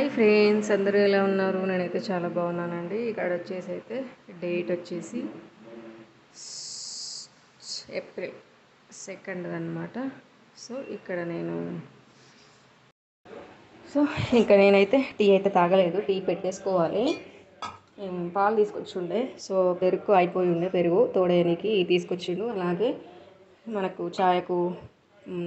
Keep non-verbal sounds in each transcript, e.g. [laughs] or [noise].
Hi friends అందరూ ఎలా ఉన్నారు? నేనైతే చాలా బాగున్నానండి. ఇక్కడ వచ్చేసి అయితే డేట్ వచ్చేసి ఏప్రిల్ సెకండ్ అనమాట సో ఇక్కడ నేను సో ఇంకా నేనైతే టీ అయితే తాగలేదు. టీ పెట్టేసుకోవాలి. పాలు తీసుకొచ్చుండే. సో పెరుగు అయిపోయి ఉండే పెరుగు. తోడేనికి తీసుకొచ్చిండు. అలాగే మనకు ఛాయకు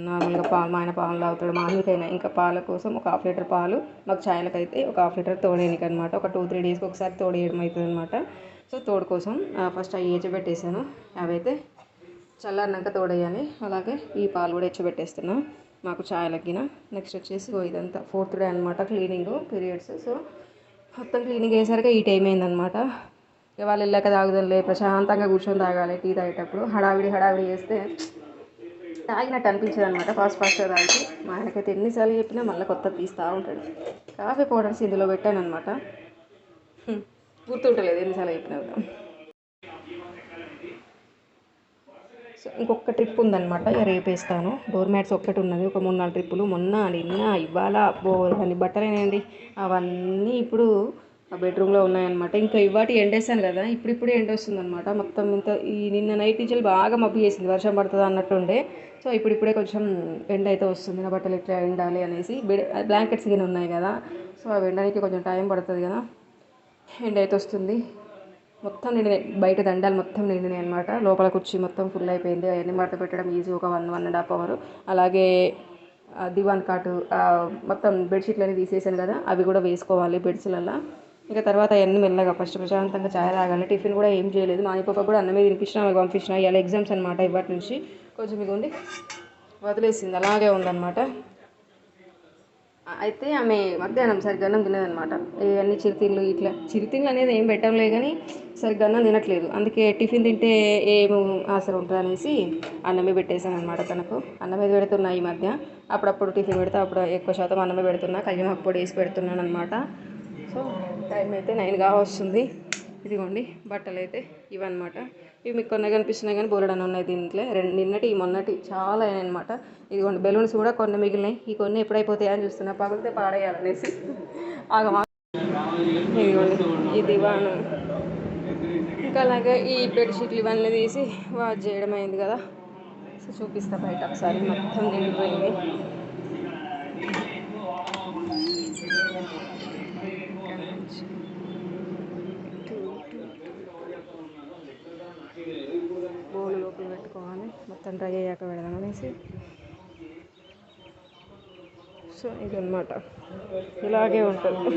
నార్మల్గా పాలు మా ఆయన పాలు తాగుతాడు మామూలుకైనా ఇంకా పాల కోసం ఒక హాఫ్ లీటర్ పాలు మాకు ఛాయలకైతే ఒక హాఫ్ లీటర్ తోడేయడానికి అనమాట ఒక టూ త్రీ డేస్కి ఒకసారి తోడేయడం అవుతుంది అనమాట సో తోడు కోసం ఫస్ట్ అవి ఏచబెట్టేసాను అవైతే చల్లారినాక తోడేయాలి. అలాగే ఈ పాలు కూడా ఎచ్చబెట్టేస్తున్నా మాకు ఛాయ్ నెక్స్ట్ వచ్చేసి ఓ ఇదంతా ఫోర్త్ డే అనమాట క్లీనింగ్ పీరియడ్స్. సో మొత్తం క్లీనింగ్ అయ్యేసరికి ఈ టైం అయిందనమాట. ఇక వాళ్ళు వెళ్ళాక తాగుదంలే ప్రశాంతంగా కూర్చొని తాగాలి టీ తాగేటప్పుడు. హడావిడి హడావిడి చేస్తే తాగినట్టు అనిపించదు అనమాట ఫాస్ట్ ఫాస్ట్గా తాగి మా ఆయనకైతే ఎన్నిసార్లు చెప్పినా మళ్ళీ కొత్త తీస్తూ ఉంటాడు. కాఫీ పౌడర్స్ ఇందులో పెట్టాను అనమాట గుర్తుంటలేదు ఎన్నిసార్లు చెప్పినా కూడా. సో ఇంకొక ట్రిప్ ఉందన్నమాట. ఇక రేపు వేస్తాను. డోర్ మ్యాట్స్ ఒక్కటి ఉన్నది. ఒక మూడు నాలుగు ట్రిప్పులు. మొన్న నిన్న ఇవాళ బో అన్ని బట్టలేనండి అవన్నీ ఇప్పుడు బెడ్రూమ్లో ఉన్నాయన్నమాట. ఇంకా ఇవాటి ఎండేసాను కదా ఇప్పుడిప్పుడే ఎండ వస్తుందన్నమాట. మొత్తం ఇంత ఈ నిన్న నైట్ నుంచి బాగా మబ్బు చేసింది వర్షం పడుతుంది అన్నట్టుండే. సో ఇప్పుడిప్పుడే కొంచెం ఎండ అయితే వస్తుంది. నా బట్టలు ఎట్లా ఎండాలి అనేసి బెడ్ బ్లాంకెట్స్ గిన్నె ఉన్నాయి కదా సో అవి ఎండడానికి కొంచెం టైం పడుతుంది కదా ఎండ అయితే వస్తుంది. మొత్తం నిండినాయి బయట దండాలు మొత్తం నిండినాయి అనమాట లోపల కుర్చీ మొత్తం ఫుల్ అయిపోయింది. అవన్నీ మడత పెట్టడం ఈజీ ఒక one one and half hour అలాగే దివాన్ కాటు మొత్తం బెడ్షీట్లు అన్ని తీసేసాను కదా అవి కూడా వేసుకోవాలి బెడ్స్లలో ఇంకా తర్వాత అవన్నీ మెల్లగా ఫస్ట్ ప్రశాంతంగా ఛాయ్ తాగాలి. టిఫిన్ కూడా ఏం చేయలేదు. మా పాప కూడా అన్నమే తినిపించిన ఆమె పంపించిన ఇవాళ ఎగ్జామ్స్ అనమాట ఇవాటి నుంచి. కొంచెం మీకు ఉండి వదిలేసింది. అలాగే ఉందన్నమాట. అయితే ఆమె మధ్యాహ్నం సరిగ్గా అన్నం తినదనమాట అన్ని చిరుతిళ్ళు ఇట్లా చిరుతిళ్ళు అనేది ఏం పెట్టంలే కానీ సరిగ్గా అన్నం తినట్లేదు. అందుకే టిఫిన్ తింటే ఏం ఆసరం ఉంటుంది అనేసి అన్నమే పెట్టేశాను అనమాట తనకు. అన్నమే పెడుతున్నా ఈ మధ్య. అప్పుడప్పుడు టిఫిన్ పెడితే అప్పుడు ఎక్కువ శాతం అన్నమే పెడుతున్నా. కలిగిన పొడి వేసి పెడుతున్నాను అనమాట సో టైం అయితే నైన్గా వస్తుంది ఇదిగోండి బట్టలు అయితే ఇవన్నమాట. ఇవి మీకు కొన్ని కనిపిస్తున్నాయి కానీ బోలెడని ఉన్నాయి దీంట్లో. రెండు నిన్నటి ఈ మొన్నటి చాలా అయినాయి అనమాట ఇదిగోండి బెలూన్స్ కూడా కొన్ని మిగిలినాయి. ఈ కొన్ని ఎప్పుడైపోతాయా అని చూస్తున్నా. పగిలితే పాడేయాలనేసి. ఆగమా ఇదిగోండి ఈ దివాన్. ఇంకా అలాగే ఈ బెడ్షీట్లు ఇవన్నీ తీసి వాష్ చేయడం అయింది కదా. సో చూపిస్తా బయట ఒకసారి. మొత్తం నిండిపోయింది బోలు లోపల పెట్టుకోవాలి మొత్తం అయ్యాక పెడదాం అనేసి. సో ఇదన్నమాట. ఇలాగే ఉంటుంది.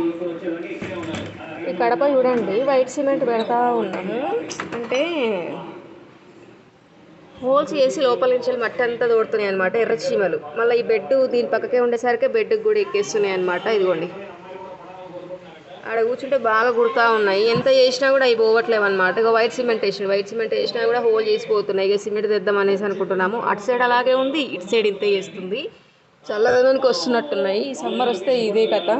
ఈ కడప చూడండి వైట్ సిమెంట్ పెడతా ఉన్నాము. అంటే హోల్స్ వేసి లోపల నుంచి మట్టి అంతా తోడుతున్నాయి అనమాట ఎర్ర చీమలు. మళ్ళీ ఈ బెడ్ దీని పక్కకే ఉండేసరికి బెడ్కి కూడా ఎక్కేస్తున్నాయి అనమాట ఇదిగోండి. ఆడ కూర్చుంటే బాగా గుడతా ఉన్నాయి. ఎంత చేసినా కూడా అవి పోవట్లేవు అనమాట ఇక వైట్ సిమెంట్ వేసిన వైట్ సిమెంట్ వేసినా కూడా హోల్ చేసిపోతున్నాయి. ఇక సిమెంట్ తెద్దాం అనేసి అనుకుంటున్నాము. అటు సైడ్ అలాగే ఉంది ఇటు సైడ్ ఇంతే చేస్తుంది. చల్లదనానికి వస్తున్నట్టున్నాయి. ఈ సమ్మర్ వస్తే ఇదే కథ.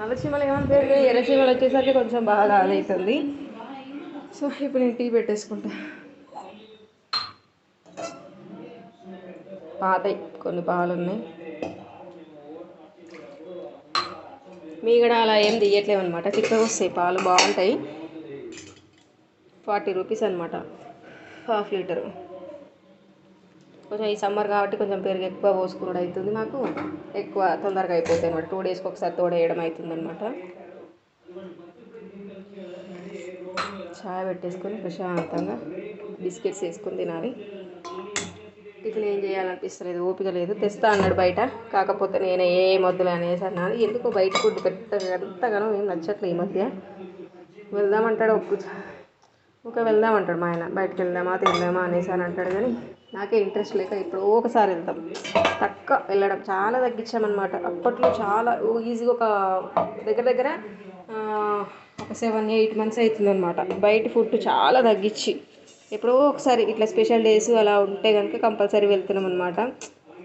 నల్లచీమలు ఏమంటారు ఎర్రచీమలు వచ్చేసరికి కొంచెం బాగా అదవుతుంది సో ఇప్పుడు నేను టీ పెట్టేసుకుంటా. పాతయి. కొన్ని పాలు ఉన్నాయి మీగడ అలా ఏం తీయట్లేవు అనమాట చిక్కగా వస్తాయి పాలు బాగుంటాయి. ఫార్టీ రూపీస్ అనమాట హాఫ్ లీటరు. కొంచెం ఈ సమ్మర్ కాబట్టి కొంచెం పెరుగు ఎక్కువ పోసుకున్నాడు అవుతుంది మాకు. ఎక్కువ తొందరగా అయిపోతాయి అనమాట టూ డేస్కి ఒకసారి తోడేయడం అవుతుంది అనమాట చాయ్ పెట్టేసుకొని ప్రశాంతంగా బిస్కెట్స్ వేసుకొని తినాలి. టిఫిన్ ఏం చేయాలనిపిస్తలేదు ఓపిక లేదు. తెస్తా అన్నాడు బయట. కాకపోతే నేను ఏ మొద్దులు అనేసి అన్నాను ఎందుకో బయట ఫుడ్ పెట్ట ఎంతగానో ఏం నచ్చట్లేదు ఈ మధ్య. వెళ్దామంటాడు ఒక్క ఒక వెళ్దామంటాడు మా ఆయన. బయటకు వెళ్దామా తిందామా అనేసి అని అంటాడు కానీ నాకే ఇంట్రెస్ట్ లేక ఇప్పుడు ఒకసారి వెళ్తాం తక్కువ వెళ్ళడం. చాలా తగ్గించామన్నమాట. అప్పట్లో చాలా ఈజీగా ఒక దగ్గర దగ్గర ఒక సెవెన్ ఎయిట్ మంత్స్ అవుతుందన్నమాట. బయట ఫుడ్ చాలా తగ్గించి. ఎప్పుడో ఒకసారి ఇట్లా స్పెషల్ డేస్ అలా ఉంటే కనుక కంపల్సరీ వెళ్తున్నాం అనమాట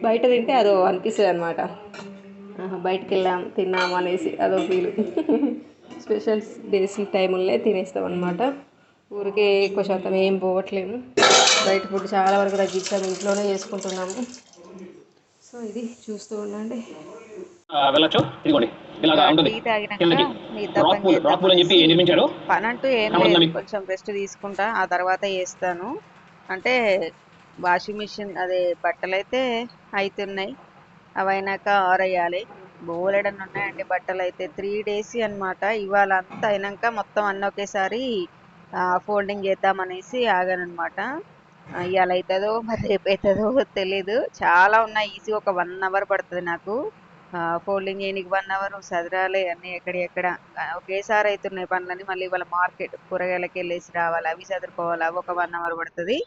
బయట తింటే అదో అనిపిస్తుంది అనమాట బయటకు వెళ్ళాం తిన్నాం అనేసి అదో ఫీల్ స్పెషల్ డేస్ టైముల్లో తినేస్తాం అనమాట ఊరికే ఎక్కువ శాతం ఏం పోవట్లేము బయట ఫుడ్ చాలా వరకు తగ్గించాము ఇంట్లోనే చేసుకుంటున్నాము. సో ఇది చూస్తూ ఉండండి. వెళ్ళొచ్చు. ఇదిగోండి. ఇలాగా ఉంటుంది. అని చెప్పి ఏం లేదు? కొంచెం రెస్ట్ తీసుకుంటా. ఆ తర్వాత చేస్తాను. అంటే వాషింగ్ మిషన్ అదే బట్టలు అయితే అవుతున్నాయి అవి అయినాక ఆరేయాలి. బోలెడన్ని ఉన్నాయండి బట్టలు అయితే త్రీ డేస్ అన్నమాట. ఇవాళ అంతా అయినాక మొత్తం అన్నీ ఒకేసారి ఫోల్డింగ్ చేద్దామనేసి ఆగానన్నమాట. ఆ, ఇవాళ అవుతుందో మరి రేపు అవుతుందో తెలీదు. చాలా ఉన్నాయి. ఈజీ ఒక వన్ అవర్ పడుతుంది నాకు. ఫోల్డింగ్ చేయడానికి వన్ అవర్ సదరాలే అన్ని ఎక్కడ ఒకేసారి అవుతున్నాయి పనులని మళ్ళీ ఇవాళ మార్కెట్ కూరగాయలకి వెళ్ళేసి రావాలి అవి చదువుకోవాలి అవి ఒక వన్ అవర్ పడుతుంది.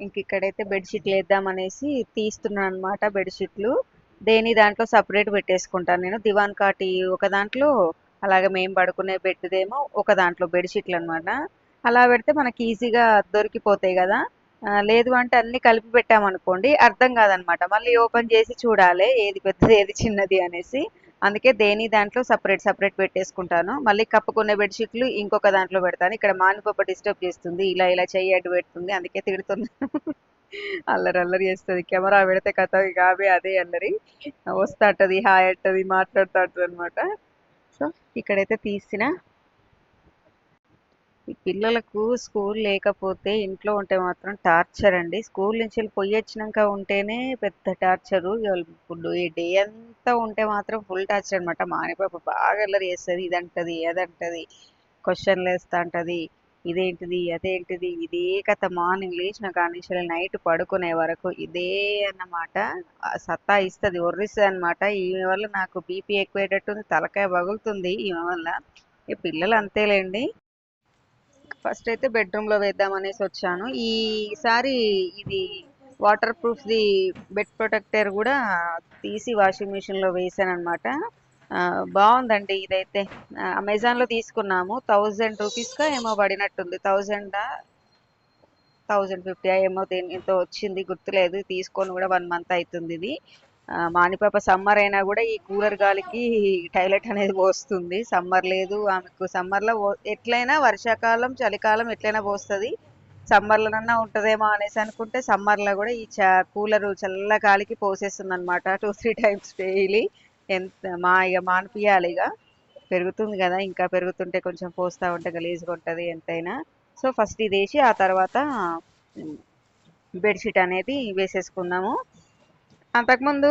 ఇంక ఇక్కడైతే బెడ్షీట్లు వేద్దామనేసి తీస్తున్నాను అనమాట బెడ్షీట్లు దేని దాంట్లో సపరేట్ పెట్టేసుకుంటాను నేను. దివాన్ కాటి ఒక దాంట్లో అలాగే మేము పడుకునే బెడ్దేమో ఒక దాంట్లో బెడ్షీట్లు అనమాట అలా పెడితే మనకి ఈజీగా దొరికిపోతాయి కదా. లేదు అంటే అన్ని కలిపి పెట్టామనుకోండి అర్థం కాదనమాట. మళ్ళీ ఓపెన్ చేసి చూడాలి ఏది పెద్దది ఏది చిన్నది అనేసి. అందుకే దేని దాంట్లో సపరేట్ సపరేట్ పెట్టేసుకుంటాను. మళ్ళీ కప్పుకున్న బెడ్షీట్లు ఇంకొక దాంట్లో పెడతాను. ఇక్కడ మానిపప్ప డిస్టర్బ్ చేస్తుంది ఇలా ఇలా చెయ్యి అడ్డు పెడుతుంది అందుకే తిడుతున్నాను అల్లరి అల్లరి చేస్తుంది. కెమెరా పెడితే కథ కాబే అదే అల్లరి. వస్తాటది హాయ్ అంటది మాట్లాడుతూ అనమాట సో ఇక్కడైతే తీసిన ఈ పిల్లలకు స్కూల్ లేకపోతే ఇంట్లో ఉంటే మాత్రం టార్చర్ అండి. స్కూల్ నుంచి వెళ్ళి పొయ్యి వచ్చినాక ఉంటేనే పెద్ద టార్చరు. ఇప్పుడు ఈ డే అంతా ఉంటే మాత్రం ఫుల్ టార్చర్ అనమాట మానిపాప బాగా అల్లరి చేస్తుంది. ఇదంటది అదంటది క్వశ్చన్లు వేస్తా అంటది ఇదేంటిది అదేంటిది ఇదే కథ మార్నింగ్ లేచిన కానీ నైట్ పడుకునే వరకు ఇదే అన్నమాట. సత్తా ఇస్తుంది ఒర్రిస్తుంది అనమాట ఈమె వల్ల నాకు బీపీ ఎక్కువేటట్టుంది తలకాయ పగులుతుంది ఈమె వల్ల ఈ పిల్లలు అంతేలేండి. ఫస్ట్ అయితే బెడ్రూమ్లో వేద్దాం అనేసి వచ్చాను. ఈసారి ఇది waterproof the bed protector కూడా తీసి వాషింగ్ మిషన్లో వేసాను అనమాట బాగుందండి ఇదైతే. అమెజాన్లో తీసుకున్నాము. థౌజండ్ రూపీస్గా ఏమో పడినట్టుంది. థౌజండ్ థౌజండ్ ఫిఫ్టీ ఏమో దేని ఎంతో వచ్చింది గుర్తులేదు. తీసుకొని కూడా వన్ మంత్ అవుతుంది ఇది. మానిపాప సమ్మర్ అయినా కూడా ఈ కూలర్ గాలికి టాయిలెట్ అనేది పోస్తుంది. సమ్మర్ లేదు ఆమెకు సమ్మర్లో ఎట్లయినా వర్షాకాలం చలికాలం ఎట్లయినా పోస్తుంది. సమ్మర్లోనన్నా ఉంటుందేమో అనేసి అనుకుంటే సమ్మర్లో కూడా ఈ చ కూలరు చల్ల గాలికి పోసేస్తుంది అనమాట టూ త్రీ టైమ్స్ డైలీ. ఎంత మా ఇక మానిపియాలి ఇక పెరుగుతుంది కదా ఇంకా పెరుగుతుంటే కొంచెం పోస్తూ ఉంటే గలీజ్గా ఉంటుంది ఎంతైనా. సో ఫస్ట్ ఇది వేసి ఆ తర్వాత బెడ్షీట్ అనేది వేసేసుకుందాము. అంతకుముందు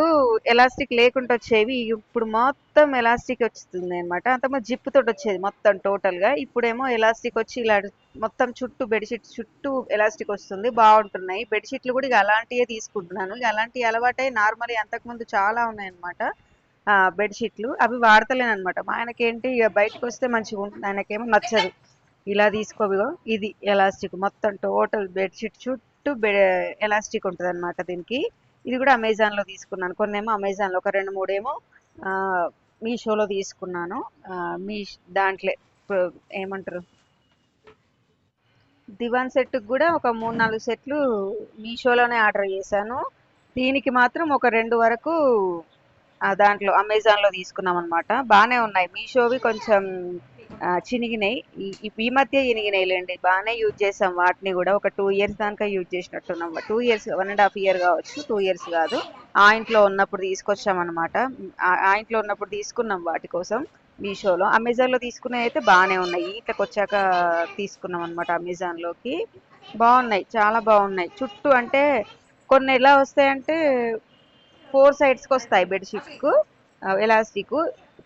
ఎలాస్టిక్ లేకుండా వచ్చేవి ఇప్పుడు మొత్తం ఎలాస్టిక్ వస్తుంది అనమాట అంతకుముందు జిప్ తోటి వచ్చేది మొత్తం టోటల్గా. ఇప్పుడేమో ఎలాస్టిక్ వచ్చి ఇలా మొత్తం చుట్టూ బెడ్షీట్ చుట్టూ ఎలాస్టిక్ వస్తుంది బాగుంటున్నాయి. బెడ్షీట్లు కూడా ఇక అలాంటివే తీసుకుంటున్నాను. ఇక అలాంటివి అలవాటై నార్మల్ అంతకుముందు చాలా ఉన్నాయన్నమాట బెడ్షీట్లు. అవి వాడతలేను అనమాట మా ఆయనకేంటి ఇక బయటకు వస్తే మంచిగా ఉంటుంది. ఆయనకేమో నచ్చదు. ఇలా తీసుకోవిగో ఇది ఎలాస్టిక్. మొత్తం టోటల్ బెడ్షీట్ చుట్టూ బె ఎలాస్టిక్ ఉంటుంది అనమాట దీనికి. ఇది కూడా అమెజాన్లో తీసుకున్నాను. కొన్నేమో ఏమో అమెజాన్లో ఒక రెండు మూడేమో మీషోలో తీసుకున్నాను. మీ దాంట్లో ఏమంటారు? దివాన్ సెట్ కూడా ఒక మూడు నాలుగు సెట్లు మీషోలోనే ఆర్డర్ చేశాను. దీనికి మాత్రం ఒక రెండు వరకు దాంట్లో అమెజాన్లో తీసుకున్నాం అనమాట బాగానే ఉన్నాయి. మీషోవి కొంచెం చినిగినాయి. ఈ- ఈ- మధ్య చినిగినాయిలేండి బాగానే యూజ్ చేసాం వాటిని కూడా. ఒక టూ ఇయర్స్ దాకా use చేసినట్టున్నాం. Two years one and half year కావచ్చు టూ ఇయర్స్ కాదు. ఆ ఇంట్లో ఉన్నప్పుడు తీసుకొచ్చాం అనమాట ఆ ఇంట్లో ఉన్నప్పుడు తీసుకున్నాం వాటి కోసం మీషోలో. అమెజాన్లో తీసుకునేవి అయితే బాగానే ఉన్నాయి. ఇట్లకి వచ్చాక తీసుకున్నాం అనమాట అమెజాన్లోకి. బాగున్నాయి. చాలా బాగున్నాయి. చుట్టూ అంటే కొన్ని ఎలా వస్తాయంటే ఫోర్ సైడ్స్కి వస్తాయి బెడ్షీట్కు ఎలాస్టిక్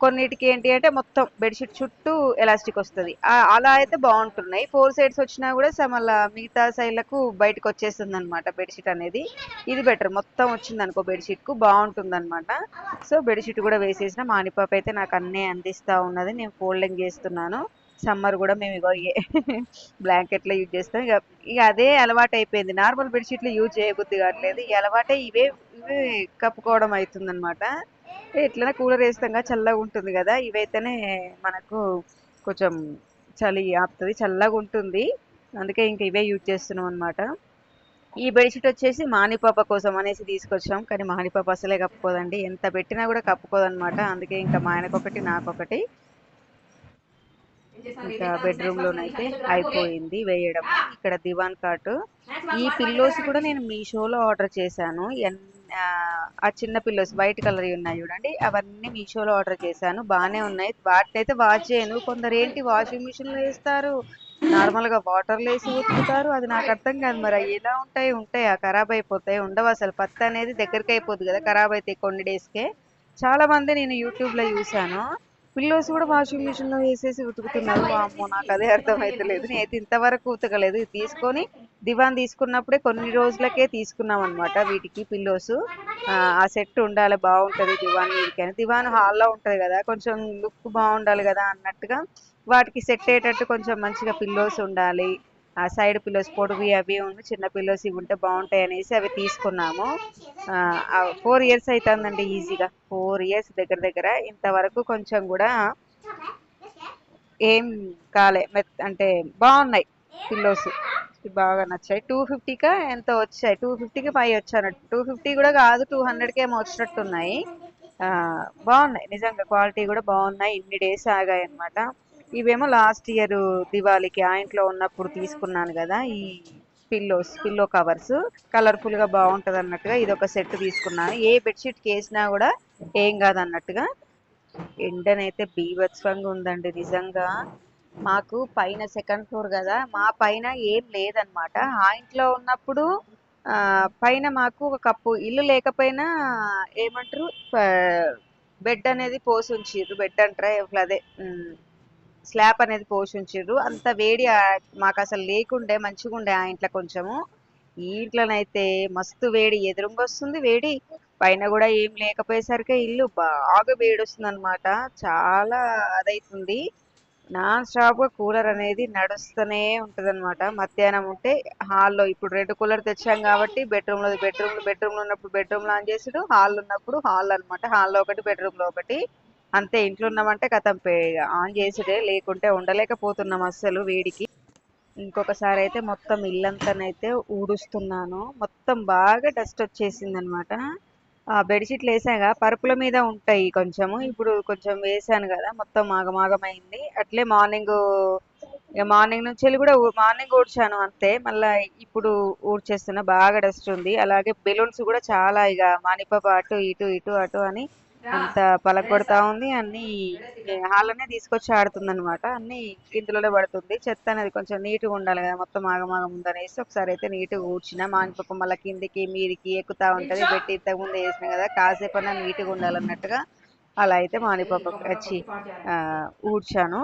కొన్నిటికి ఏంటి అంటే మొత్తం బెడ్షీట్ చుట్టూ ఎలాస్టిక్ వస్తుంది. అలా అయితే బాగుంటున్నాయి. ఫోర్ సైడ్స్ వచ్చినా కూడా స- మిగతా సైడ్లకు బయటకు వచ్చేస్తుంది అనమాట బెడ్షీట్ అనేది. ఇది బెటర్. మొత్తం వచ్చింది అనుకో బెడ్షీట్కు బాగుంటుంది అనమాట సో బెడ్షీట్ కూడా వేసేసిన మానిపాప అయితే నాకు అన్నీ అందిస్తూ ఉన్నది. నేను ఫోల్డింగ్ చేస్తున్నాను. సమ్మర్ కూడా మేము ఇగో [laughs] బ్లాంకెట్లో యూజ్ చేస్తాం. ఇక ఇక అదే అలవాటు అయిపోయింది. నార్మల్ బెడ్షీట్లు యూజ్ చేయబుద్ధి కావట్లేదు. ఈ అలవాటే ఇవే ఇవే కప్పుకోవడం అవుతుంది అనమాట ఎట్లనే కూలర్ వేస్తాం చల్లగా ఉంటుంది కదా. ఇవైతేనే మనకు కొంచెం చలి ఆపుతుంది చల్లగా ఉంటుంది. అందుకే ఇంక ఇవే యూజ్ చేస్తున్నాం అనమాట ఈ బెడ్షీట్ వచ్చేసి మానిపాప కోసం అనేసి తీసుకొచ్చాం. కానీ మానిపాప అసలే కప్పుకోదండి. ఎంత పెట్టినా కూడా కప్పుకోదనమాట అందుకే ఇంకా మా ఆయనకొకటి నాకొకటి. ఇంకా బెడ్రూమ్లోనైతే అయిపోయింది వేయడం. ఇక్కడ దివాన్ కాటు. ఈ పిల్లోస్ కూడా నేను మీషోలో ఆర్డర్ చేశాను. ఎన్ని ఆ, చిన్న పిల్లోస్ వైట్ కలర్ ఉన్నాయి చూడండి. అవన్నీ మీషోలో ఆర్డర్ చేశాను. బాగానే ఉన్నాయి. వాటిని అయితే వాష్ చేయను. కొందరు ఏంటి వాషింగ్ మిషన్లో వేస్తారు? నార్మల్గా వాటర్ వేసి ఉతుకుతారు. అది నాకు అర్థం కాదు మరి. అవి ఎలా ఉంటాయి? ఉంటాయా? ఖరాబ్ అయిపోతాయి? ఉండవు? అసలు పత్తి అనేది దగ్గరికి అయిపోద్ది కదా. ఖరాబ్ అవుతాయి కొన్ని డేస్కే. చాలా మంది నేను యూట్యూబ్లో చూసాను పిల్లోస్ కూడా వాషింగ్ మిషన్లో వేసేసి ఉతుకుతున్నారు. వామ్మో నాకు అదే అర్థం అయితలేదు నేనైతే ఇంతవరకు ఉతకలేదు. ఇది తీసుకొని దివాన్ తీసుకున్నప్పుడే కొన్ని రోజులకే తీసుకున్నాం అనమాట వీటికి పిల్లోస్. ఆ సెట్ ఉండాలి బాగుంటది దివాన్ వీటికి అని. దివాన్ హాల్లో ఉంటది కదా కొంచెం లుక్ బాగుండాలి కదా అన్నట్టుగా వాటికి సెట్ అయ్యేటట్టు కొంచెం మంచిగా పిల్లోస్ ఉండాలి. ఆ సైడ్ పిల్లోస్ పొడివి అవి ఉండి చిన్న పిల్లోస్ ఇవి ఉంటే బాగుంటాయి అనేసి అవి తీసుకున్నాము. ఫోర్ ఇయర్స్ అవుతుందండి ఈజీగా. ఫోర్ ఇయర్స్ దగ్గర దగ్గర ఇంతవరకు కొంచెం కూడా ఏం కాలే. మెత్ అంటే బాగున్నాయి పిల్లోస్. బాగా నచ్చాయి. టూ ఫిఫ్టీకా ఎంత వచ్చాయి. టూ ఫిఫ్టీకి ఫైవ్ వచ్చానట్టు టూ ఫిఫ్టీ కూడా కాదు టూ హండ్రెడ్కి ఏమో వచ్చినట్టు ఉన్నాయి బాగున్నాయి. నిజంగా క్వాలిటీ కూడా బాగున్నాయి. ఇన్ని డేస్ ఆగాయి అనమాట ఇవేమో లాస్ట్ ఇయర్ దివాళీకి ఆ ఇంట్లో ఉన్నప్పుడు తీసుకున్నాను కదా ఈ పిల్లోస్ పిల్లో కవర్స్. కలర్ఫుల్గా గా అన్నట్టుగా ఇది ఒక సెట్ తీసుకున్నాను. ఏ బెడ్షీట్ వేసినా కూడా ఏం కాదన్నట్టుగా. ఎండనైతే బీభత్సంగా ఉందండి నిజంగా. మాకు పైన సెకండ్ ఫ్లోర్ కదా మా పైన ఏం లేదనమాట ఆ ఇంట్లో ఉన్నప్పుడు పైన మాకు ఒక కప్పు ఇల్లు లేకపోయినా ఏమంటారు బెడ్ అనేది పోసి ఉంచిర్రు బెడ్ అంటారా ఇట్లా అదే. స్లాబ్ అనేది పోసి అంత వేడి మాకు అసలు లేకుండే మంచిగా ఉండే ఆ ఇంట్లో కొంచెము. ఈ ఇంట్లోనైతే మస్తు వేడి ఎదురుంగా వస్తుంది వేడి. పైన కూడా ఏం లేకపోయేసరికి ఇల్లు బాగా వేడి వస్తుంది అనమాట చాలా అదైతుంది. నాన్ స్టాప్గా కూలర్ అనేది నడుస్తూనే ఉంటుంది అనమాట మధ్యాహ్నం ఉంటే హాల్లో ఇప్పుడు రెండు కూలర్ తెచ్చాం కాబట్టి బెడ్రూమ్లో బెడ్రూమ్ బెడ్రూమ్లో ఉన్నప్పుడు బెడ్రూమ్లో ఆన్ చేసుడు హాల్ ఉన్నప్పుడు హాల్ అన్నమాట. హాల్లో ఒకటి బెడ్రూమ్లో ఒకటి. అంతే ఇంట్లో ఉన్నామంటే కథం ఆన్ చేసిడే లేకుంటే ఉండలేకపోతున్నాం అస్సలు వేడికి. ఇంకొకసారి అయితే మొత్తం ఇల్లంతానైతే ఊడుస్తున్నాను. మొత్తం బాగా డస్ట్ వచ్చేసింది అనమాట ఆ బెడ్షీట్లు వేసాగా పరుపుల మీద ఉంటాయి కొంచెము. ఇప్పుడు కొంచెం వేసాను కదా మొత్తం ఆగమాగమైంది. అట్లే మార్నింగ్ మార్నింగ్ నుంచి వెళ్ళి కూడా మార్నింగ్ ఊడ్చాను అంతే. మళ్ళా ఇప్పుడు ఊడ్చేస్తున్నా బాగా డస్ట్ ఉంది. అలాగే బెలూన్స్ కూడా చాలా ఇక మానిపాప అటు ఇటు ఇటు అటు అని అంత పలకొడతా ఉంది అన్ని హాల్లోనే తీసుకొచ్చి ఆడుతుంది అనమాట అన్ని ఇందులోనే పడుతుంది. చెత్త అనేది కొంచెం నీట్గా ఉండాలి కదా మొత్తం ఆగమాగం ఉందనేసి ఒకసారి అయితే నీట్గా ఊడ్చిన. మానిపప్ప మళ్ళీ కిందికి మీదికి ఎక్కుతా ఉంటది. పెట్టి ఇంతకు ముందు వేసిన కదా కాసేపు అన్నా నీట్గా ఉండాలన్నట్టుగా అలా అయితే మానిపప్ప వచ్చి ఊడ్చాను.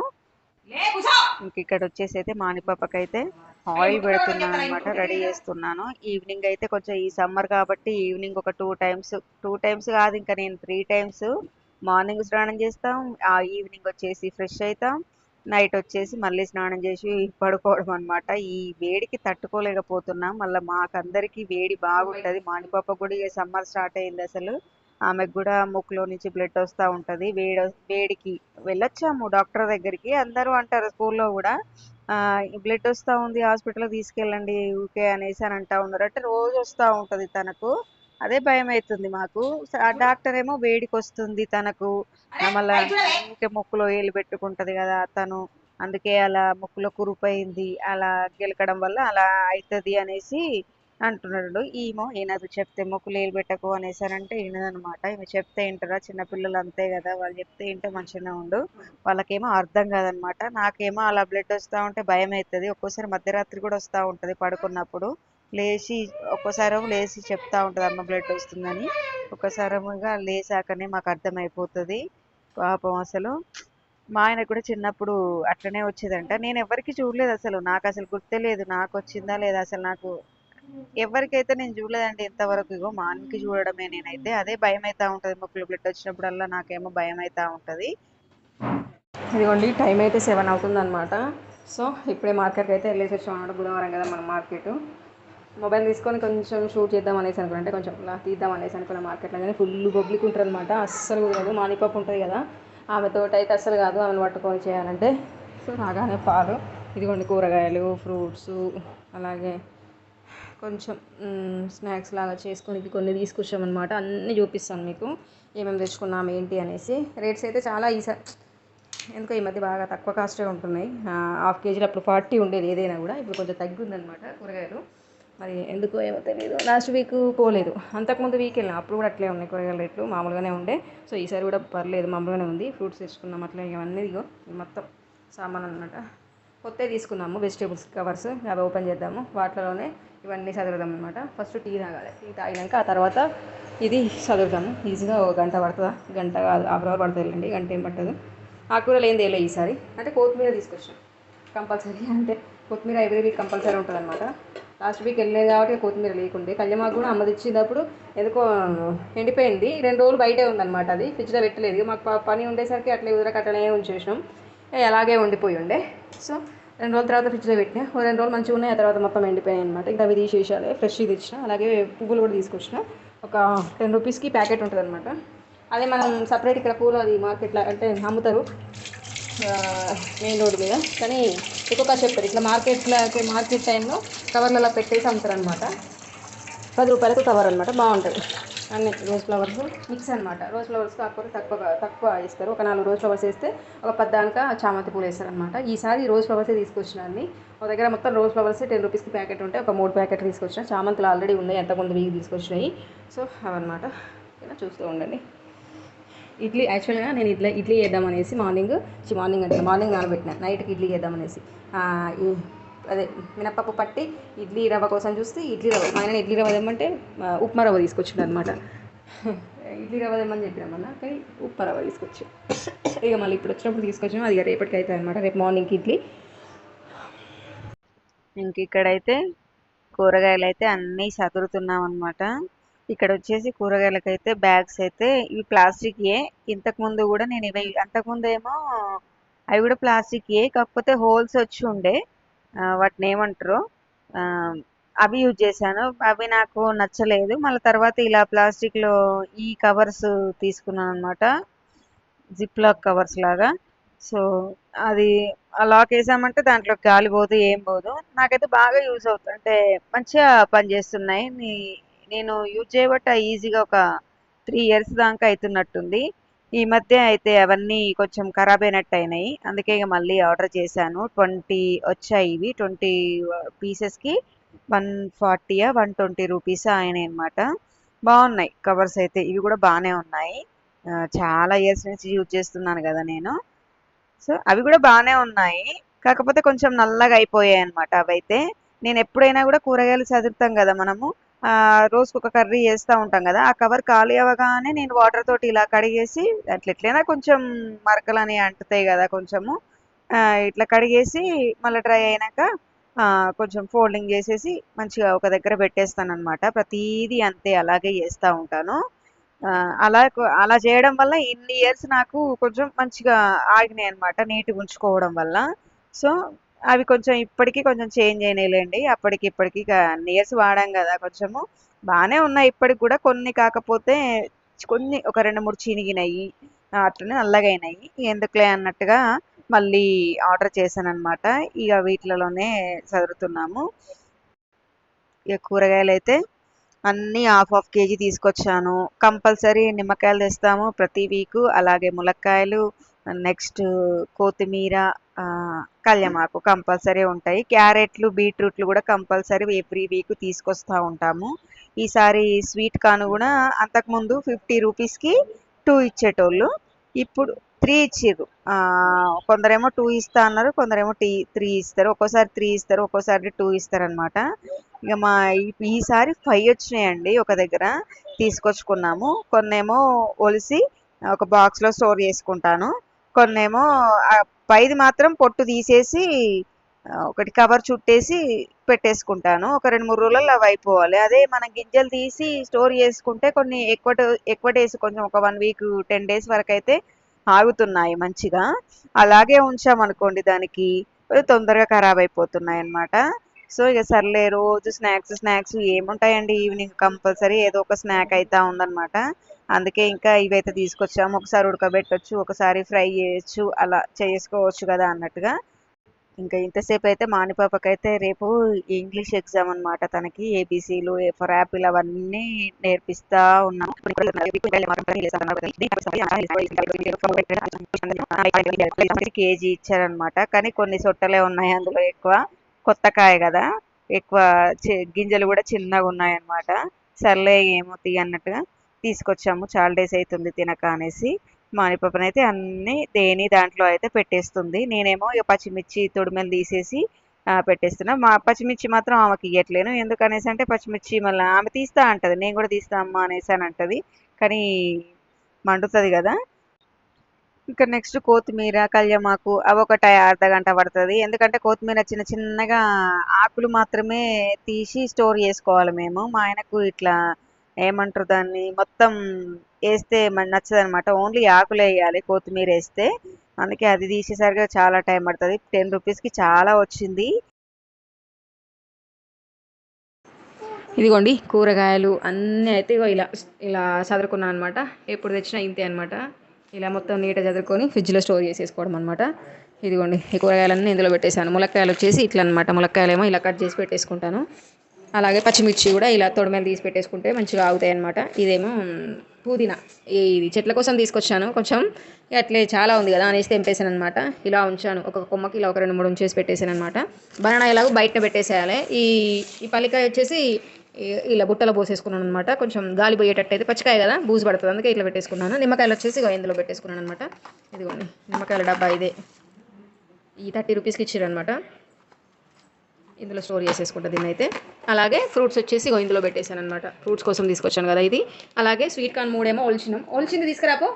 ఇంక ఇక్కడ వచ్చేసి అయితే మానిపాపకి అయితే ఆయిల్ పెడుతున్నాను అనమాట రెడీ చేస్తున్నాను. ఈవినింగ్ అయితే కొంచెం ఈ సమ్మర్ కాబట్టి ఈవినింగ్ ఒక టూ టైమ్స్ టూ టైమ్స్ కాదు ఇంకా నేను త్రీ టైమ్స్ మార్నింగ్ స్నానం చేస్తాం ఆ ఈవినింగ్ వచ్చేసి ఫ్రెష్ అవుతాం నైట్ వచ్చేసి మళ్ళీ స్నానం చేసి పడుకోవడం అన్నమాట. ఈ వేడికి తట్టుకోలేకపోతున్నాం మళ్ళీ మాకందరికి వేడి బాగుంటది. మానిపాప కూడా ఇక సమ్మర్ స్టార్ట్ అయింది అసలు. ఆమెకు కూడా ముక్కులో నుంచి బ్లడ్ వస్తూ ఉంటది. వేడి వేడికి వెళ్ళొచ్చాము డాక్టర్ దగ్గరికి. అందరూ అంటారు స్కూల్లో కూడా బ్లడ్ వస్తూ ఉంది హాస్పిటల్ తీసుకెళ్ళండి ఊకే అనేసి అని అంటా ఉన్నారు. అంటే రోజు వస్తూ ఉంటది తనకు. అదే భయం అవుతుంది మాకు. ఆ డాక్టర్ ఏమో వేడికి వస్తుంది తనకు. మళ్ళా ఊకే ముక్కులో ఏలు పెట్టుకుంటది కదా తను అందుకే అలా ముక్కులో కురుపైంది అలా గెలకడం వల్ల అలా అవుతుంది అనేసి అంటున్నాడు. ఈమో ఈయనది చెప్తే మొక్కు ఏలు పెట్టకు అనేసారంటే ఈయనదనమాట. ఈమె చెప్తే ఏంటరా చిన్నపిల్లలు అంతే కదా. వాళ్ళు చెప్తే ఏంటో మంచిగా ఉండు. వాళ్ళకేమో అర్థం కాదనమాట. నాకేమో అలా బ్లడ్ వస్తూ ఉంటే భయం అవుతుంది ఒక్కోసారి మధ్యరాత్రి కూడా వస్తూ ఉంటుంది పడుకున్నప్పుడు. లేచి ఒక్కోసారి లేచి చెప్తా ఉంటుంది అమ్మ బ్లడ్ వస్తుందని. ఒక్కసారిగా లేచాకనే మాకు అర్థమైపోతుంది. పాపం అసలు. మా ఆయన కూడా చిన్నప్పుడు అట్లనే వచ్చేదంట. నేను ఎవరికి చూడలేదు అసలు. నాకు అసలు గుర్తే లేదు నాకు వచ్చిందా లేదా? అసలు నాకు ఎవరికైతే నేను చూడలేదండి ఇంతవరకు ఇగో మానికి చూడడమే నేనైతే అదే భయం అవుతా ఉంటుంది. మొక్కలు బ్లడ్ వచ్చినప్పుడల్లా నాకేమో భయం అవుతా ఉంటుంది. ఇదిగోండి టైం అయితే సెవెన్ అవుతుంది అనమాట సో ఇప్పుడే మార్కెట్కి అయితే వెళ్ళేసి వచ్చాం అనమాట బుధవారం కదా మన మార్కెట్. మొబైల్ తీసుకొని కొంచెం షూట్ చేద్దాం అనేసి అనుకున్నా. అంటే కొంచెం ఇలా తీద్దాం అనేసి అనుకున్న మార్కెట్లో. కానీ ఫుల్ పబ్లిక్ ఉంటుంది అనమాట అస్సలు కుదరదు మానిపప్పు ఉంటుంది కదా ఆమెతో అయితే అస్సలు కాదు. ఆమెను పట్టుకొని చేయాలంటే. సో రాగానే పాలు. ఇదిగోండి కూరగాయలు ఫ్రూట్స్ అలాగే కొంచెం స్నాక్స్ లాగా చేసుకొని కొన్ని తీసుకొచ్చామన్నమాట. అన్నీ చూపిస్తాను మీకు. ఏమేమి తెచ్చుకున్నాం ఏంటి అనేసి. రేట్స్ అయితే చాలా ఈసారి ఎందుకో ఈ మధ్య బాగా తక్కువ కాస్టే ఉంటున్నాయి. హాఫ్ కేజీలు అప్పుడు ఫార్టీ ఉండేది ఏదైనా కూడా. ఇప్పుడు కొంచెం తగ్గిందనమాట కూరగాయలు. మరి ఎందుకో ఏమో తెలియదు లాస్ట్ వీక్ పోలేదు. అంతకుముందు వీక్ వెళ్ళాం అప్పుడు కూడా అట్లే ఉన్నాయి కూరగాయల రేట్లు. మామూలుగానే ఉండే. సో ఈసారి కూడా పర్లేదు. మామూలుగానే ఉంది. ఫ్రూట్స్ తెచ్చుకున్నాం. అట్లా ఇవన్నీ ఇగో మొత్తం సామాన్ అన్నమాట. కొత్తవి తీసుకున్నాము. Vegetables covers. అవి ఓపెన్ చేద్దాము. వాటిలోనే ఇవన్నీ చదువుదాం అనమాట ఫస్ట్ టీ తాగాలి. టీ తాగినాక ఆ తర్వాత ఇది చదువుతాము. ఈజీగా ఒక గంట పడుతుందా? గంట కాదు హాఫ్ అవర్ వెళ్ళండి గంట ఏం పట్టదు. ఆకుకూరలు ఏం తేలే ఈసారి. అంటే కొత్తిమీర తీసుకొచ్చాం కంపల్సరీ [laughs] అంటే కొత్తిమీర ఎవ్రీ వీక్ కంపల్సరీ ఉంటుంది అనమాట లాస్ట్ వీక్ వెళ్ళలేదు కాబట్టి కొత్తిమీర లేకుండే. కళ్యామాకు కూడా అమ్మ తెచ్చినప్పుడు ఎందుకో ఎండిపోయింది. రెండు రోజులు బయటే ఉందన్నమాట అది. ఫ్రిడ్జ్లో పెట్టలేదు. మాకు ప- పని ఉండేసరికి అట్లే ఉదరకు అట్లనే ఉంచేసినాం అలాగే ఉండిపోయి ఉండే. సో రెండు రోజుల తర్వాత ఫ్రిడ్జ్లో పెట్టిన. రెండు రోజులు మంచిగా ఉన్నాయి ఆ తర్వాత మొత్తం ఎండిపోయాయి అనమాట ఇంకా అవి తీసేసాలి ఫ్రెష్ తెచ్చిన. అలాగే పువ్వులు కూడా తీసుకొచ్చిన. ఒక టెన్ రూపీస్కి ప్యాకెట్ ఉంటుంది అనమాట అదే మనం సపరేట్ ఇక్కడ పూలు అది మార్కెట్లో అంటే అమ్ముతారు. మెయిన్ రోడ్ మీద. కానీ ఎక్కువ చెప్పారు ఇట్లా మార్కెట్లో మార్కెట్ టైంలో కవర్లలో పెట్టేసి అమ్ముతారు అనమాట పది రూపాయలకు కవర్ అనమాట బాగుంటుంది. అన్ని రోజ్ ఫ్లవర్స్ మిక్స్ అనమాట రోజ్ ఫ్లవర్స్ కాకపోతే తక్కువ తక్కువ ఇస్తారు. ఒక నాలుగు రోజ్ ఫ్లవర్స్ వేస్తే ఒక పద్దానిక చామంతి పూలు వేస్తారు అనమాట ఈసారి రోజ్ ఫ్లవర్సే తీసుకొచ్చినాన్ని ఒక దగ్గర మొత్తం రోజ్ ఫ్లవర్స్ టెన్ రూపీస్కి ప్యాకెట్ ఉంటే ఒక మూడు ప్యాకెట్ తీసుకొచ్చిన. చామంతులు ఆల్రెడీ ఉన్నాయి. ఎంతమంది వీక్ తీసుకొచ్చినాయి సో అవన్నమాట. ఇలా చూస్తూ ఉండండి. ఇడ్లీ యాక్చువల్గా నేను ఇడ్లీ ఇడ్లీ చేద్దామనేసి మార్నింగ్ మార్నింగ్ అంటే మార్నింగ్ నానబెట్టిన. నైట్కి ఇడ్లీ చేద్దామనేసి. అదే మినప్పప్పు పట్టి ఇడ్లీ రవ్వ కోసం చూస్తే ఇడ్లీ రవ్వ మా ఆయన ఇడ్లీ రవ్వ తెమ్మంటే ఉప్మా రవ్వ తీసుకొచ్చిండు అనమాట ఇడ్లీ రవ్వ తెమ్మని చెప్పినామన్నా కానీ ఉప్మా రవ్వ తీసుకొచ్చి. ఇక మళ్ళీ ఇప్పుడు వచ్చినప్పుడు తీసుకొచ్చినాం అది రేపటికి అవుతుంది అనమాట రేపు మార్నింగ్కి ఇడ్లీ. ఇంక ఇక్కడైతే కూరగాయలు అయితే అన్నీ చదురుతున్నాం అనమాట ఇక్కడ వచ్చేసి కూరగాయలకైతే బ్యాగ్స్ అయితే ఇవి ప్లాస్టిక్ ఏ కూడా నేను ఇవి అంతకుముందు ఏమో అవి కూడా ప్లాస్టిక్ ఏ కాకపోతే హోల్స్ వచ్చి ఉండే. వాటిని ఏమంటారు? అవి యూజ్ చేశాను. అవి నాకు నచ్చలేదు. మళ్ళీ తర్వాత ఇలా ప్లాస్టిక్లో ఈ కవర్స్ తీసుకున్నాను అనమాట జిప్ లాక్ కవర్స్ లాగా. సో అది ఆ లాక్ వేసామంటే దాంట్లో గాలి పోదు ఏం పోదు. నాకైతే బాగా యూజ్ అవుతుంది అంటే మంచిగా పనిచేస్తున్నాయి. నేను యూజ్ చేయబట్టి ఈజీగా ఒక త్రీ ఇయర్స్ దాకా అవుతున్నట్టుంది ఈ మధ్య అయితే అవన్నీ కొంచెం ఖరాబ్ అయినట్టు అయినాయి అందుకే ఇక మళ్ళీ ఆర్డర్ చేశాను. ట్వంటీ వచ్చాయి ఇవి. ట్వంటీ పీసెస్కి వన్ ఫార్టీయా వన్ ట్వంటీ రూపీస్ అయినాయి అనమాట బాగున్నాయి కవర్స్ అయితే. ఇవి కూడా బాగానే ఉన్నాయి. చాలా ఇయర్స్ నుంచి యూజ్ చేస్తున్నాను కదా నేను. సో అవి కూడా బాగానే ఉన్నాయి. కాకపోతే కొంచెం నల్లగా అయిపోయాయి అనమాట అవైతే. నేను ఎప్పుడైనా కూడా కూరగాయలు చదువుతాం కదా మనము. రోజుకు ఒక కర్రీ చేస్తూ ఉంటాం కదా ఆ కవర్ ఖాళీ అవ్వగానే నేను వాటర్ తోటి ఇలా కడిగేసి అట్లా ఎట్లయినా కొంచెం మరకలు అనేవి అంటుతాయి కదా కొంచెము ఇట్లా కడిగేసి మళ్ళీ డ్రై అయినాక కొంచెం ఫోల్డింగ్ చేసేసి మంచిగా ఒక దగ్గర పెట్టేస్తాను అనమాట ప్రతిదీ అంతే అలాగే చేస్తూ ఉంటాను. అలా అలా చేయడం వల్ల ఇన్ని ఇయర్స్ నాకు కొంచెం మంచిగా ఆగినాయి అనమాట నీట్గా ఉంచుకోవడం వల్ల. సో అవి కొంచెం ఇప్పటికీ కొంచెం చేంజ్ అయినాయిలేండి. అప్పటికి ఇప్పటికి ఇక ఇయర్స్ వాడాం కదా కొంచెము. బాగానే ఉన్నాయి ఇప్పటికి కూడా. కొన్ని కాకపోతే కొన్ని ఒక రెండు మూడు చినిగినాయి. అట్లనే నల్లగా అయినాయి ఎందుకులే అన్నట్టుగా మళ్ళీ ఆర్డర్ చేశాను అనమాట ఇక వీటిలలోనే చదువుతున్నాము ఇక కూరగాయలు అయితే అన్నీ హాఫ్ హాఫ్ కేజీ తీసుకొచ్చాను. కంపల్సరీ నిమ్మకాయలు తెస్తాము ప్రతి వీకు. అలాగే ములక్కాయలు నెక్స్ట్ కొత్తిమీర కళ్యమాకు కళ్యామాకు కంపల్సరీ ఉంటాయి. క్యారెట్లు బీట్రూట్లు కూడా కంపల్సరీ ఎవ్రీ వీక్ తీసుకొస్తా ఉంటాము. ఈసారి స్వీట్ కాను కూడా అంతకుముందు ఫిఫ్టీ రూపీస్కి టూ ఇచ్చేటోళ్ళు. ఇప్పుడు త్రీ ఇచ్చిర్రు. కొందరేమో టూ ఇస్తా అన్నారు కొందరేమో టీ త్రీ ఇస్తారు. ఒక్కోసారి త్రీ ఇస్తారు ఒక్కోసారి టూ ఇస్తారు అనమాట ఇక మా ఈ- ఈసారి ఫైవ్ వచ్చినాయండి ఒక దగ్గర తీసుకొచ్చుకున్నాము. కొన్నేమో ఒలిసి ఒక బాక్స్లో స్టోర్ చేసుకుంటాను. కొన్నేమో పైది మాత్రం పొట్టు తీసేసి ఒకటి కవర్ చుట్టేసి పెట్టేసుకుంటాను. ఒక రెండు మూడు రోజులలో అవి అయిపోవాలి. అదే మనం గింజలు తీసి స్టోర్ చేసుకుంటే కొన్ని ఎక్కువ ట- ఎక్కువ డేస్ కొంచెం ఒక వన్ వీక్ టెన్ డేస్ వరకు అయితే ఆగుతున్నాయి మంచిగా. అలాగే ఉంచామనుకోండి దానికి తొందరగా ఖరాబ్ అయిపోతున్నాయి అన్నమాట సో ఇక సర్లే రోజు స్నాక్స్ స్నాక్స్ ఏముంటాయండి ఈవినింగ్ కంపల్సరీ ఏదో ఒక స్నాక్ అయితే ఉందన్నమాట. అందుకే ఇంకా ఇవైతే తీసుకొచ్చాము. ఒకసారి ఉడకబెట్టొచ్చు ఒకసారి ఫ్రై చేయొచ్చు అలా చేసుకోవచ్చు కదా అన్నట్టుగా. ఇంకా ఇంతసేపు అయితే మానిపాపకైతే రేపు ఇంగ్లీష్ ఎగ్జామ్ అన్నమాట తనకి. ఏబీసీలు ఏ ఫర్ యాపిల్ అవన్నీ నేర్పిస్తా ఉన్నాం కేజీ ఇచ్చారనమాట కానీ కొన్ని సొట్టలే ఉన్నాయి అందులో ఎక్కువ. కొత్త కాయ కదా. ఎక్కువ గింజలు కూడా చిన్నగా ఉన్నాయన్నమాట. సర్లే ఏమవుతాయి అన్నట్టుగా. తీసుకొచ్చాము. చాలా డేస్ అవుతుంది తినక అనేసి మానిపప్పునైతే అయితే అన్ని దేని దాంట్లో అయితే పెట్టేస్తుంది. నేనేమో ఇక పచ్చిమిర్చి తొడిమెలు తీసేసి పెట్టేస్తున్నా. మా పచ్చిమిర్చి మాత్రం ఆమెకి ఇవ్వట్లేను ఎందుకనేసి అంటే పచ్చిమిర్చి మళ్ళీ ఆమె తీస్తా అంటది. నేను కూడా తీస్తా అమ్మా అనేసి అని అంటది. కానీ మండుతుంది కదా. ఇంకా నెక్స్ట్ కొత్తిమీర కళ్యమాకు అవి ఒకట అర్ధగంట అర్ధ గంట పడుతుంది. ఎందుకంటే కొత్తిమీర చిన్న చిన్నగా ఆకులు మాత్రమే తీసి స్టోర్ చేసుకోవాలి మేము. మా ఆయనకు ఇట్లా ఏమంటారు దాన్ని? మొత్తం వేస్తే మన నచ్చదనమాట ఓన్లీ ఆకులు వేయాలి కొత్తిమీర వేస్తే. అందుకే అది తీసేసరికి చాలా టైం పడుతుంది. టెన్ రూపీస్కి చాలా వచ్చింది. ఇదిగోండి కూరగాయలు అన్నీ అయితే ఇగో ఇలా ఇలా చదువుకున్నాను అనమాట ఎప్పుడు తెచ్చినా ఇంతే అనమాట ఇలా మొత్తం నీట్గా చదువుకొని ఫ్రిడ్జ్లో స్టోర్ చేసేసుకోవడం అనమాట ఇదిగోండి ఈ కూరగాయలన్నీ ఇందులో పెట్టేశాను. ములక్కాయలు వచ్చేసి ఇట్లా అనమాట ములక్కాయలు ఏమో ఇలా కట్ చేసి పెట్టేసుకుంటాను. అలాగే పచ్చిమిర్చి కూడా ఇలా తొడమేలు తీసి పెట్టేసుకుంటే మంచిగా ఆగుతాయి అనమాట ఇదేమో పుదీనా. ఈ- ఇది చెట్ల కోసం తీసుకొచ్చాను. కొంచెం అట్లే చాలా ఉంది కదా అనేసి తెంపేసాను అనమాట ఇలా ఉంచాను. ఒక కొమ్మకి ఇలా ఒక రెండు మూడు ఉంచేసి పెట్టేసాను అనమాట బనానా ఎలాగో బయట పెట్టేసేయాలి. ఈ ఈ పల్లికాయ వచ్చేసి ఇలా బుట్టలో పోసేసుకున్నాను అనమాట కొంచెం గాలి పోయేటట్టు అయితే పచ్చికాయ కదా బూజు పడుతుంది. అందుకే ఇట్లా పెట్టేసుకున్నాను. నిమ్మకాయలు వచ్చేసి ఇందులో పెట్టేసుకున్నాను అనమాట ఇదిగోండి నిమ్మకాయల డబ్బా ఇదే. ఈ థర్టీ రూపీస్కి ఇచ్చారు అనమాట ఇందులో స్టోర్ చేసేసుకుంటా దీన్ని అయితే అలాగే ఫ్రూట్స్ వచ్చేసి ఇగో ఇందులో పెట్టేశాను అనమాట ఫ్రూట్స్ కోసం తీసుకొచ్చాను కదా ఇది. అలాగే స్వీట్ కార్న్ మూడేమో ఒలిచినాం. ఒలిచింది తీసుకురాపో.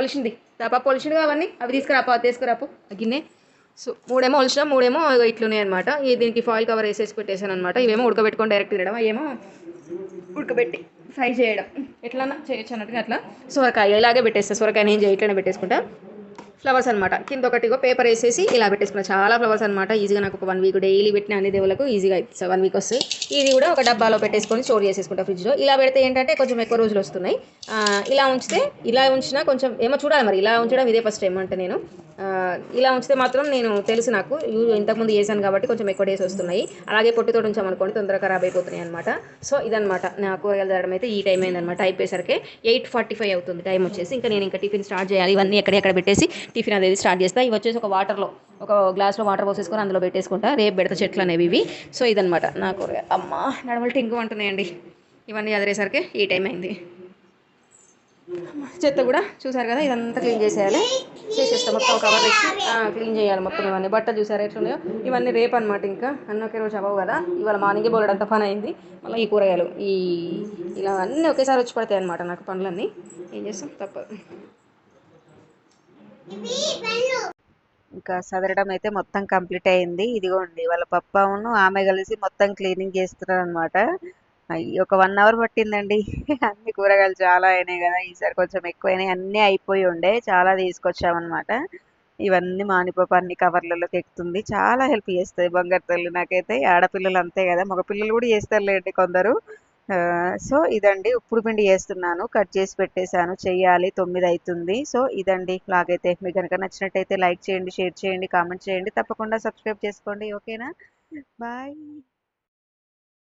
ఒలిచింది. పాప ఒలిచింది అవన్నీ? అవి తీసుకురాపో అది తీసుకురాపో. గిన్నె. సో మూడేమో ఒలిచినాం మూడేమో ఇగో ఇట్లున్నాయి అనమాట దీనికి ఫాయిల్ కవర్ వేసేసి పెట్టేశాను అనమాట ఇవేమో ఉడకబెట్టుకొని డైరెక్ట్ తినడం ఏమో ఉడకబెట్టి ఫ్రై చేయడం. ఎట్లన్నా చేయొచ్చు అన్నట్టుగా అట్లా. సొరకాయ ఇలాగే పెట్టేస్తాను సొరకాయ నేను చేయట్లనే పెట్టేసుకుంటా. ఫ్లవర్స్ అనమాట కింద ఒకటిగో పేపర్ వేసేసి ఇలా పెట్టేసుకున్నా. చాలా ఫ్లవర్స్ అనమాట ఈజీగా నాకు ఒక వన్ వీక్ డైలీ పెట్టిన అన్ని దేవులకు ఈజీగా అవుతుంది వన్ వీక్ వస్తుంది. ఇది కూడా ఒక డబ్బాలో పెట్టేసుకొని స్టోర్ చేసేసుకుంటా ఫ్రిడ్జ్లో ఇలా పెడితే ఏంటంటే కొంచెం ఎక్కువ రోజులు వస్తున్నాయి. ఇలా ఉంచితే ఇలా ఉంచినా కొంచెం ఏమో చూడాలి మరి. ఇలా ఉంచడం ఇదే ఫస్ట్ టైం అంటే నేను. ఇలా ఉంచితే మాత్రం నేను తెలుసు నాకు. యూ- ఇంతకుముందు చేశాను కాబట్టి కొంచెం ఎక్కువ డేస్ వస్తున్నాయి. అలాగే పొట్టుతో ఉంచామనుకోండి తొందరగా ఖరాబ్ అయిపోతున్నాయి అనమాట సో ఇదనమాట నా కూరగాయలు తరడం అయితే ఈ టైం అయిందనమాట అయిపోయేసరికి ఎయిట్ ఫార్టీ ఫైవ్ అవుతుంది. టైం వచ్చేసి ఇంకా నేను ఇంకా టిఫిన్ స్టార్ట్ చేయాలి. ఇవన్నీ ఎక్కడెక్కడ పెట్టేసి టిఫిన్ అనేది స్టార్ట్ చేస్తా. ఇవి వచ్చేసి ఒక వాటర్లో ఒక గ్లాస్లో వాటర్ పోసేసుకొని అందులో పెట్టేసుకుంటా. రేపు పెడత చెట్లు అనేవి ఇవి. సో ఇదనమాట నాకు కూరగాయ అమ్మ నడవలు టింగు అంటున్నాయండి. ఇవన్నీ అదిరేసరికి ఈ టైం అయింది. చెత్త కూడా చూసారు కదా ఇదంతా క్లీన్ చేసేయాలి. చేసేస్తాం. మొత్తం కవర్ వేసి క్లీన్ చేయాలి మొత్తం ఇవన్నీ. బట్టలు చూసారు ఎట్లున్నాయో? ఇవన్నీ రేపు అనమాట ఇంకా. అన్న ఒకే రోజు అవ్వవు కదా. ఇవాళ మార్నింగే బోలెడంత పని అయింది. మళ్ళీ ఈ కూరగాయలు ఈ ఇలా అన్నీ ఒకేసారి వచ్చి పడతాయి అనమాట నాకు పనులన్నీ. ఏం చేస్తాం? తప్పదు. ఇంకా సదరడం అయితే మొత్తం కంప్లీట్ అయింది. ఇదిగోండి వాళ్ళ పప్పను ఆమె కలిసి మొత్తం క్లీనింగ్ చేస్తున్నారు అనమాట ఒక వన్ అవర్ పట్టిందండి. [laughs] అన్ని కూరగాయలు చాలా అయినాయి కదా ఈసారి కొంచెం ఎక్కువైనాయి. అన్నీ అయిపోయి ఉండే చాలా తీసుకొచ్చామన్నమాట. ఇవన్నీ మానిపప్పు అన్ని కవర్లలోకి ఎక్కుతుంది. చాలా హెల్ప్ చేస్తుంది బంగారు తల్లి నాకైతే. ఆడపిల్లలు అంతే కదా మగ పిల్లలు కూడా చేస్తారులేండి కొందరు. సో ఇదండి ఉప్పుడు పిండి చేస్తున్నాను. కట్ చేసి పెట్టేశాను. చెయ్యాలి. తొమ్మిది అవుతుంది సో ఇదండి. లాగైతే మీకు కనుక నచ్చినట్టయితే లైక్ చేయండి షేర్ చేయండి కామెంట్ చేయండి. తప్పకుండా సబ్స్క్రైబ్ చేసుకోండి. ఓకేనా? బాయ్.